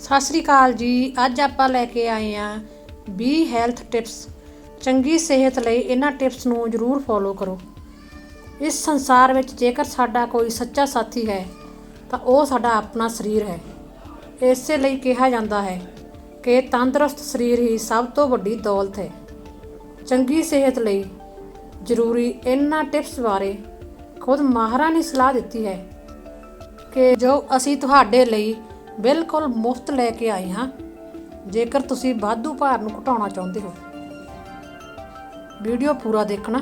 ਸਤਿ ਸ੍ਰੀ ਅਕਾਲ ਜੀ। ਅੱਜ ਆਪਾਂ ਲੈ ਕੇ ਆਏ ਆ 20 ਹੈਲਥ ਟਿਪਸ। ਚੰਗੀ ਸਿਹਤ ਲਈ ਇਹਨਾਂ ਟਿਪਸ ਨੂੰ ਜ਼ਰੂਰ ਫੋਲੋ ਕਰੋ। ਇਸ ਸੰਸਾਰ ਵਿੱਚ ਜੇਕਰ ਸਾਡਾ ਕੋਈ ਸੱਚਾ ਸਾਥੀ ਹੈ, ਤਾਂ ਉਹ ਸਾਡਾ ਆਪਣਾ ਸਰੀਰ ਹੈ। ਇਸੇ ਲਈ ਕਿਹਾ ਜਾਂਦਾ ਹੈ ਕਿ ਤੰਦਰੁਸਤ ਸਰੀਰ ਹੀ ਸਭ ਤੋਂ ਵੱਡੀ ਦੌਲਤ ਹੈ। ਚੰਗੀ ਸਿਹਤ ਲਈ ਜ਼ਰੂਰੀ ਇਹਨਾਂ ਟਿਪਸ ਬਾਰੇ ਖੁਦ ਮਾਹਰਾਂ ਨੇ ਸਲਾਹ ਦਿੱਤੀ ਹੈ ਕਿ ਜੋ ਅਸੀਂ ਤੁਹਾਡੇ ਲਈ ਬਿਲਕੁਲ ਮੁਫਤ ਲੈ ਕੇ ਆਏ ਹਾਂ, ਜੇਕਰ ਤੁਸੀਂ ਵਾਧੂ ਭਾਰ ਨੂੰ ਘਟਾਉਣਾ ਚਾਹੁੰਦੇ ਹੋ। ਵੀਡੀਓ ਪੂਰਾ ਦੇਖਣਾ।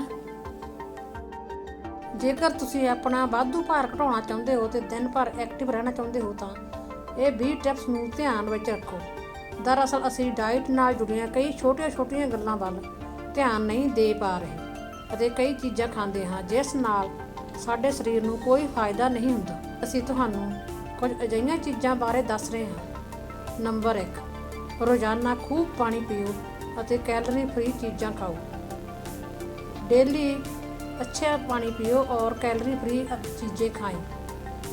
ਜੇਕਰ ਤੁਸੀਂ ਆਪਣਾ ਵਾਧੂ ਭਾਰ ਘਟਾਉਣਾ ਚਾਹੁੰਦੇ ਹੋ ਤੇ ਦਿਨ ਭਰ ਐਕਟਿਵ ਰਹਿਣਾ ਚਾਹੁੰਦੇ ਹੋ ਤਾਂ ਇਹ 20 ਟਿਪਸ ਨੂੰ ਧਿਆਨ ਵਿੱਚ ਰੱਖੋ। ਦਰਅਸਲ ਅਸੀਂ ਡਾਈਟ ਨਾਲ ਜੁੜੀਆਂ ਕਈ ਛੋਟੀਆਂ-ਛੋਟੀਆਂ ਗੱਲਾਂ ਵੱਲ ਧਿਆਨ ਨਹੀਂ ਦੇ ਪਾ ਰਹੇ ਅਤੇ ਕਈ ਚੀਜ਼ਾਂ ਖਾਂਦੇ ਹਾਂ, ਜਿਸ ਨਾਲ ਸਾਡੇ ਸਰੀਰ ਨੂੰ ਕੋਈ ਫਾਇਦਾ ਨਹੀਂ ਹੁੰਦਾ। ਅਸੀਂ ਤੁਹਾਨੂੰ ਕੁਝ ਅਜਿਹੀਆਂ ਚੀਜ਼ਾਂ ਬਾਰੇ ਦੱਸ ਰਹੇ ਹਾਂ ਨੰਬਰ 1 ਰੋਜ਼ਾਨਾ ਖੂਬ ਪਾਣੀ ਪੀਓ ਅਤੇ ਕੈਲਰੀ ਫ੍ਰੀ ਚੀਜ਼ਾਂ ਖਾਓ डेली अच्छा पानी पियो और कैलोरी फ्री चीज़ें खाएं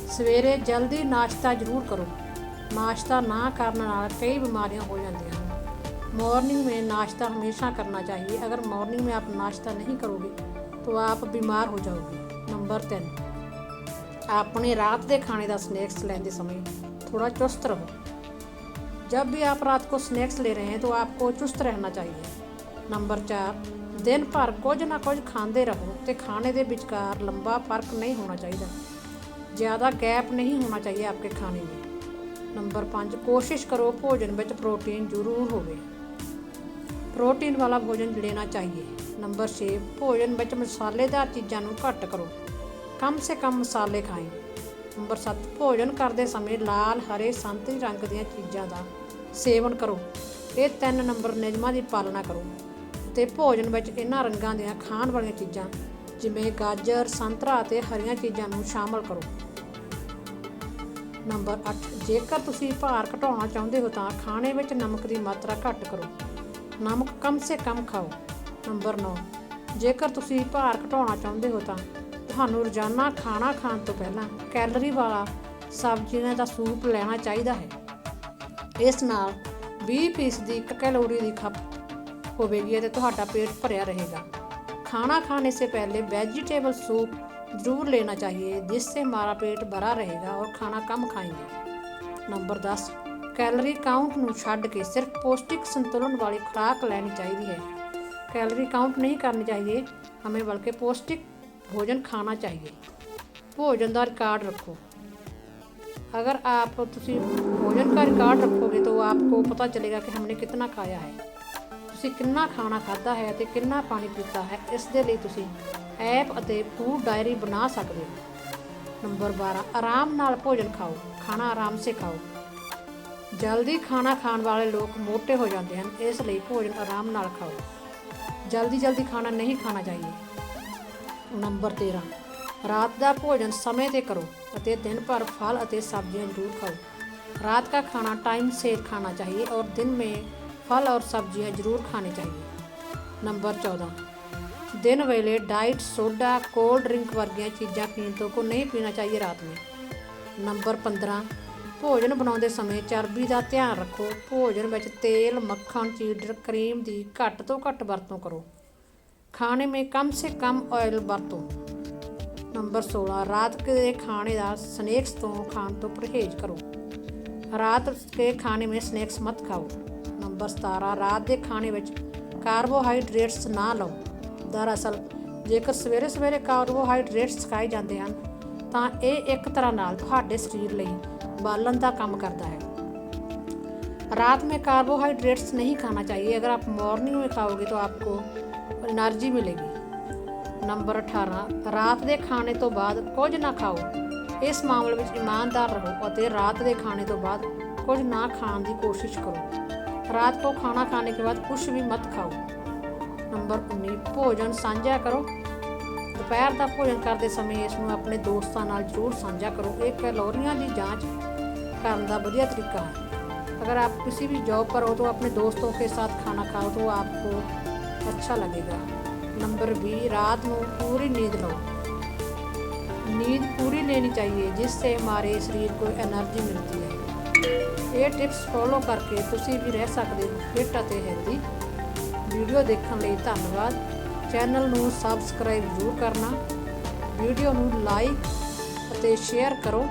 ਸਵੇਰੇ ਜਲਦੀ ਨਾਸ਼ਤਾ ਜ਼ਰੂਰ ਕਰੋ ਨਾਸ਼ਤਾ ਨਾ ਕਰਨ ਨਾਲ ਕਈ ਬਿਮਾਰੀਆਂ ਹੋ ਜਾਂਦੀਆਂ ਹਨ मॉर्निंग में नाश्ता हमेशा करना चाहिए अगर मॉर्निंग में आप नाश्ता नहीं करोगे तो आप बीमार हो जाओगे नंबर तीन अपने रात के खाने का स्नैक्स लेते समय थोड़ा चुस्त रहो जब भी आप रात को स्नैक्स ले रहे हैं तो आपको चुस्त रहना चाहिए नंबर चार ਦਿਨ ਭਰ ਕੁਝ ਨਾ ਕੁਝ ਖਾਂਦੇ ਰਹੋ ਤੇ ਖਾਣੇ ਦੇ ਵਿਚਕਾਰ ਲੰਬਾ ਫਰਕ ਨਹੀਂ ਹੋਣਾ ਚਾਹੀਦਾ ਜ਼ਿਆਦਾ ਗੈਪ ਨਹੀਂ ਹੋਣਾ ਚਾਹੀਏ ਆਪਕੇ ਖਾਣੇ में ਨੰਬਰ 5 ਕੋਸ਼ਿਸ਼ ਕਰੋ ਭੋਜਨ ਵਿੱਚ ਪ੍ਰੋਟੀਨ ਜ਼ਰੂਰ ਹੋਵੇ ਪ੍ਰੋਟੀਨ ਵਾਲਾ ਭੋਜਨ ਲੈਣਾ ਚਾਹੀਏ ਨੰਬਰ 6 ਭੋਜਨ ਵਿੱਚ ਮਸਾਲੇਦਾਰ ਚੀਜ਼ਾਂ ਨੂੰ ਘੱਟ ਕਰੋ ਕਮ ਸੇ ਕਮ ਮਸਾਲੇ ਖਾਏ ਨੰਬਰ 7 ਭੋਜਨ ਕਰਦੇ ਸਮੇਂ ਲਾਲ, ਹਰੇ ਸੰਤਰੀ ਰੰਗ ਦੀਆਂ ਚੀਜ਼ਾਂ ਦਾ ਸੇਵਨ ਕਰੋ। ਇਹ ਤਿੰਨ ਨੰਬਰ ਨਿਯਮਾਂ ਦੀ ਪਾਲਣਾ ਕਰੋ। ਤੇ ਭੋਜਨ ਵਿੱਚ ਇਹਨਾਂ ਰੰਗਾਂ ਦੀਆਂ ਖਾਣ ਵਾਲੀਆਂ ਚੀਜ਼ਾਂ, ਜਿਵੇਂ ਗਾਜਰ, ਸੰਤਰਾ ਅਤੇ ਹਰੀਆਂ ਚੀਜ਼ਾਂ ਨੂੰ ਸ਼ਾਮਲ ਕਰੋ। ਨੰਬਰ 8 ਜੇਕਰ ਤੁਸੀਂ ਭਾਰ ਘਟਾਉਣਾ ਚਾਹੁੰਦੇ ਹੋ ਤਾਂ ਖਾਣੇ ਵਿੱਚ ਨਮਕ ਦੀ ਮਾਤਰਾ ਘੱਟ ਕਰੋ। ਨਮਕ ਕਮ ਸੇ ਕਮ ਖਾਓ। ਨੰਬਰ 9 ਜੇਕਰ ਤੁਸੀਂ ਭਾਰ ਘਟਾਉਣਾ ਚਾਹੁੰਦੇ ਹੋ ਤਾਂ ਤੁਹਾਨੂੰ ਰੋਜ਼ਾਨਾ ਖਾਣਾ ਖਾਣ ਤੋਂ ਪਹਿਲਾਂ ਕੈਲਰੀ ਵਾਲਾ ਸਬਜ਼ੀਆਂ ਦਾ ਸੂਪ ਲੈਣਾ ਚਾਹੀਦਾ ਹੈ ਇਸ ਨਾਲ 20% ਦੀ ਕੈਲੋਰੀ ਦੀ ਖਪਤ ਹੋਵੇਗੀ ਅਤੇ ਤੁਹਾਡਾ ਪੇਟ ਭਰਿਆ रहेगा खाना खाने से पहले वेजिटेबल सूप जरूर लेना चाहिए जिससे हमारा पेट भरा रहेगा और खाना कम खाएंगे ਨੰਬਰ 10 ਕੈਲਰੀ ਕਾਊਂਟ ਨੂੰ ਛੱਡ ਕੇ ਸਿਰਫ ਪੌਸ਼ਟਿਕ ਸੰਤੁਲਨ ਵਾਲੀ ਖੁਰਾਕ ਲੈਣੀ ਚਾਹੀਦੀ ਹੈ कैलोरी काउंट नहीं करनी चाहिए हमें बल्कि पौष्टिक भोजन खाना चाहिए भोजन का रिकॉर्ड रखो अगर आप तुसी भोजन का रिकॉर्ड रखोगे तो आपको पता चलेगा कि हमने कितना खाया है ਤੁਸੀਂ ਕਿੰਨਾ ਖਾਣਾ ਖਾਦਾ ਹੈ ਅਤੇ ਕਿੰਨਾ ਪਾਣੀ ਪੀਤਾ ਹੈ ਇਸ ਦੇ ਲਈ ਤੁਸੀਂ ਐਪ ਅਤੇ ਫੂਡ ਡਾਇਰੀ ਬਣਾ ਸਕਦੇ ਹੋ ਨੰਬਰ 12 ਆਰਾਮ ਨਾਲ ਭੋਜਨ ਖਾਓ ਖਾਣਾ ਆਰਾਮ ਸੇ ਖਾਓ ਜਲਦੀ ਖਾਣਾ ਖਾਣ ਵਾਲੇ ਲੋਕ ਮੋਟੇ ਹੋ ਜਾਂਦੇ ਹਨ ਇਸ ਲਈ ਭੋਜਨ ਆਰਾਮ ਨਾਲ ਖਾਓ ਜਲਦੀ ਜਲਦੀ ਖਾਣਾ ਨਹੀਂ ਖਾਣਾ ਚਾਹੀਏ ਨੰਬਰ 13 ਰਾਤ ਦਾ ਭੋਜਨ ਸਮੇਂ ਤੇ ਕਰੋ ਅਤੇ ਦਿਨ ਭਰ ਫਲ ਅਤੇ ਸਬਜ਼ੀਆਂ ਜ਼ਰੂਰ ਖਾਓ रात का खाना टाइम से खाना चाहिए और दिन में फल और सब्जियां जरूर खानी चाहिए नंबर 14 दिन वेले डाइट सोडा कोल्ड ड्रिंक वर्गियां चीज़ां पीण ਤੋਂ ਕੋ ਨਹੀਂ ਪੀਣਾ ਚਾਹੀਏ ਰਾਤ ਨੂੰ ਨੰਬਰ 15 ਭੋਜਨ ਬਣਾਉਂਦੇ ਸਮੇਂ ਚਰਬੀ ਦਾ ਧਿਆਨ ਰੱਖੋ ਭੋਜਨ ਵਿੱਚ ਤੇਲ ਮੱਖਣ ਚੀਡਰ ਕਰੀਮ ਦੀ ਘੱਟ ਤੋਂ ਘੱਟ ਵਰਤੋਂ ਕਰੋ ਖਾਣੇ में कम से कम ऑयल ਵਰਤੋ ਨੰਬਰ 16 ਰਾਤ ਦੇ ਖਾਣੇ ਦਾ ਸਨੈਕਸ ਤੋਂ ਖਾਣ ਤੋਂ ਪਰਹੇਜ਼ ਕਰੋ ਰਾਤ ਕੇ ਖਾਣੇ में स्नैक्स मत खाओ ਨੰਬਰ 17 ਰਾਤ ਦੇ ਖਾਣੇ ਵਿੱਚ ਕਾਰਬੋਹਾਈਡਰੇਟਸ ਨਾ ਲਓ ਦਰਅਸਲ ਜੇਕਰ ਸਵੇਰੇ ਸਵੇਰੇ ਕਾਰਬੋਹਾਈਡਰੇਟਸ ਖਾਏ ਜਾਂਦੇ ਹਨ ਤਾਂ ਇਹ ਇੱਕ ਤਰ੍ਹਾਂ ਨਾਲ ਤੁਹਾਡੇ ਸਰੀਰ ਲਈ ਬਾਲਣ ਦਾ ਕੰਮ ਕਰਦਾ ਹੈ रात में कार्बोहाइड्रेट्स नहीं खाना चाहिए अगर आप मॉर्निंग में खाओगे तो आपको एनर्जी मिलेगी ਨੰਬਰ 18 ਰਾਤ ਦੇ ਖਾਣੇ ਤੋਂ ਬਾਅਦ ਕੁਝ ਨਾ ਖਾਓ ਇਸ ਮਾਮਲੇ ਵਿੱਚ ਇਮਾਨਦਾਰ ਰਹੋ ਅਤੇ ਰਾਤ ਦੇ ਖਾਣੇ ਤੋਂ ਬਾਅਦ ਕੁਝ ਨਾ ਖਾਣ ਦੀ ਕੋਸ਼ਿਸ਼ ਕਰੋ ਰਾਤ को ਖਾਣਾ ਖਾਣੇ के बाद कुछ भी मत ਖਾਓ ਨੰਬਰ 19 ਭੋਜਨ ਸਾਂਝਾ ਕਰੋ ਦੁਪਹਿਰ ਦਾ ਭੋਜਨ ਕਰਦੇ ਸਮੇਂ ਇਸ ਨੂੰ ਆਪਣੇ ਦੋਸਤਾਂ ਨਾਲ ਜ਼ਰੂਰ ਸਾਂਝਾ ਕਰੋ ਇਹ ਕੈਲੋਰੀਆਂ ਦੀ ਜਾਂਚ ਕਰਨ ਦਾ ਵਧੀਆ ਤਰੀਕਾ ਹੈ अगर आप किसी भी जॉब पर हो तो अपने दोस्तों के साथ खाना खाओ तो आपको अच्छा लगेगा नंबर बी रात में पूरी नींद लो नींद पूरी लेनी चाहिए जिससे हमारे शरीर को एनर्जी मिलती है ਇਹ ਟਿਪਸ ਫੋਲੋ ਕਰਕੇ ਤੁਸੀਂ ਵੀ ਰਹਿ ਸਕਦੇ ਹੋ ਫਿਟ ਅਤੇ ਹੈਲਦੀ ਵੀਡੀਓ ਦੇਖਣ ਲਈ ਧੰਨਵਾਦ ਚੈਨਲ ਨੂੰ ਸਬਸਕ੍ਰਾਈਬ ਜ਼ਰੂਰ ਕਰਨਾ ਵੀਡੀਓ ਨੂੰ ਲਾਈਕ ਅਤੇ ਸ਼ੇਅਰ ਕਰੋ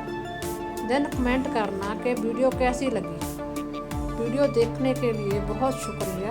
देन कमेंट करना कि वीडियो कैसी लगी वीडियो देखने के लिए बहुत शुक्रिया